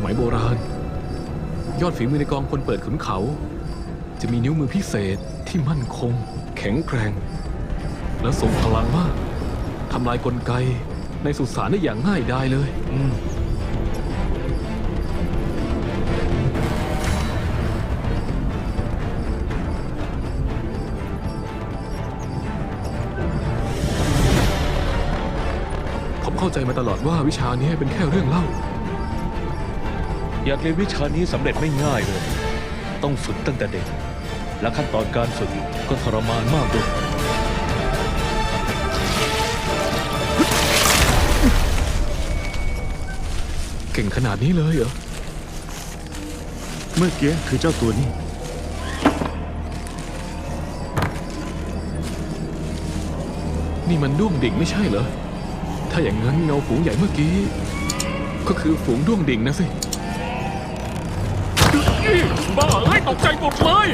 สมัยโบราณ ยอดฝีมือในกองพลเปิดขุนเขา จะมีนิ้วมือพิเศษที่มั่นคง แข็งแกร่ง และทรงพลังมากทำลายกลไกในสุสานได้อย่างง่ายดายเลยผมเข้าใจมาตลอดว่าวิชานี้เป็นแค่เรื่องเล่า อยากเรียนวิชานี้สำเร็จไม่ง่ายเลย ต้องฝึกตั้งแต่เด็ก และขั้นตอนการฝึกก็ทรมานมากด้วยเก่งขนาดนี้เลยเหรอ เมื่อกี้คือเจ้าตัวนี้ นี่มันด้วงดิ่งไม่ใช่เหรอ ถ้าอย่างนั้นเงาฝูงใหญ่เมื่อกี้ ก็คือฝูงด้วงดิ่งนะสิ บ้าเอ้ยตกใจหมดเลย